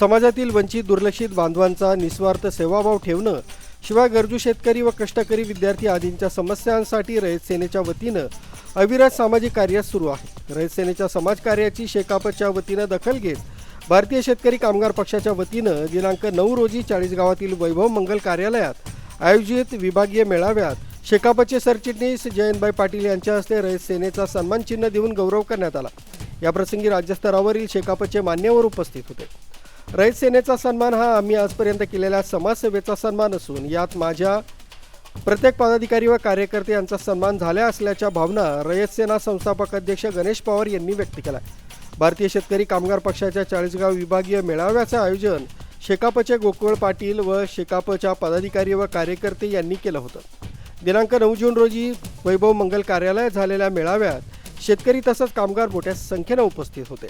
समाजातील वंचित दुर्लक्षित बांधवांचा निस्वार्थ सेवाभाव ठेवणं शिवाय गरजू शेतकरी व कष्टकरी विद्यार्थी आदींच्या समस्यांसाठी रयत सेनेच्या वतीनं अविरत सामाजिक कार्य सुरू आहे. रयत सेनेच्या समाजकार्याची शेकापच्या वतीनं दखल घेत भारतीय शेतकरी कामगार पक्षाच्या वतीनं दिनांक नऊ रोजी चाळीसगावातील वैभव मंगल कार्यालयात आयोजित विभागीय मेळाव्यात शेकापचे सरचिटणीस जयंतभाई पाटील यांच्या हस्ते रयत सेनेचा सन्मान चिन्ह देऊन गौरव करण्यात आला. याप्रसंगी राज्यस्तरावरील शेकापचे मान्यवर उपस्थित होते. रयत सेनेचा सन्मान हा आम्ही आजपर्यंत केलेल्या समाजसेवेचा सन्मान असून यात माझ्या प्रत्येक पदाधिकारी व कार्यकर्ते यांचा सन्मान झाल्या असल्याच्या भावना रयत सेना संस्थापक अध्यक्ष गणेश पवार यांनी व्यक्त केला भारतीय शेतकरी कामगार पक्षाच्या चाळीसगाव विभागीय मेळाव्याचं आयोजन शेकापचे गोकुळ पाटील व शेकापच्या पदाधिकारी व कार्यकर्ते यांनी केलं होतं. दिनांक नऊ जून रोजी वैभव मंगल कार्यालयात झालेल्या मेळाव्यात शेतकरी तसंच कामगार मोठ्या संख्येनं उपस्थित होते.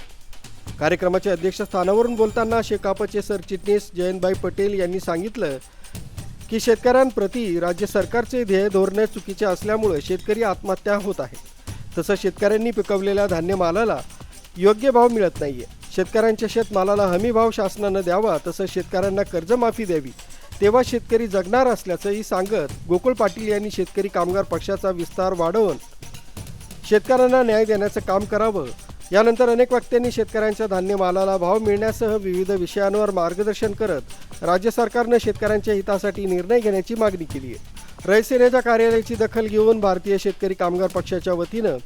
कार्यक्रमाच्या अध्यक्षस्थानावरून बोलताना शेकापचे सरचिटणीस जयंतभाई पटेल यांनी सांगितलं की शेतकऱ्यांप्रती राज्य सरकारचे ध्येय धोरणे चुकीचे असल्यामुळे शेतकरी आत्महत्या होत आहे. तसंच शेतकऱ्यांनी पिकवलेल्या धान्य मालाला योग्य भाव मिळत नाही आहे शेतकऱ्यांच्या शेतमालाला हमी भाव शासनानं द्यावा तसंच शेतकऱ्यांना कर्जमाफी द्यावी तेव्हा शेतकरी जगणार असल्याचंही सांगत गोकुळ पाटील यांनी शेतकरी कामगार पक्षाचा विस्तार वाढवून शेतकऱ्यांना न्याय देण्याचं काम करावं यानंतर अनेक वक्त्यांनी शेतकऱ्यांच्या धान्य मालाला भाव मिळण्यासह विविध विषयांवर मार्गदर्शन करत राज्य सरकारनं शेतकऱ्यांच्या हितासाठी निर्णय घेण्याची मागणी केली आहे. रयसेनेच्या कार्यालयाची दखल घेऊन भारतीय शेतकरी कामगार पक्षाच्या वतीनं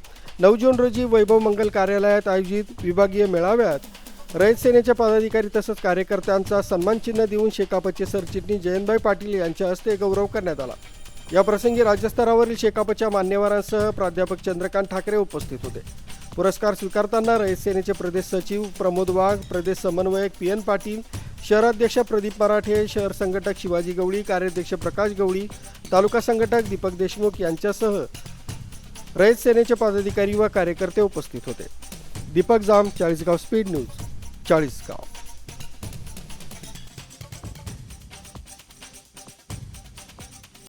नऊ जून रोजी वैभव मंगल कार्यालयात आयोजित विभागीय मेळाव्यात रयत सेनेच्या पदाधिकारी तसंच कार्यकर्त्यांचा सन्मान चिन्ह देऊन शेकापचे सरचिटणीस जयंतभाई पाटील यांच्या हस्ते गौरव करण्यात आला. या प्रसंगी राज्यस्तरावरील शेकापच्या मान्यवरांसह प्राध्यापक चंद्रकांत ठाकरे उपस्थित होते. पुरस्कार स्वीकारताना रयतसेनेचे प्रदेश सचिव प्रमोद वाघ प्रदेश समन्वयक पी एन पाटील शहराध्यक्ष प्रदीप मराठे शहर संघटक शिवाजी गवळी कार्याध्यक्ष प्रकाश गवळी तालुका संघटक दीपक देशमुख यांच्यासह रयत सेनेचे पदाधिकारी व कार्यकर्ते उपस्थित होते. Deepak Jam Chalisgaon speed news Chalisgaon.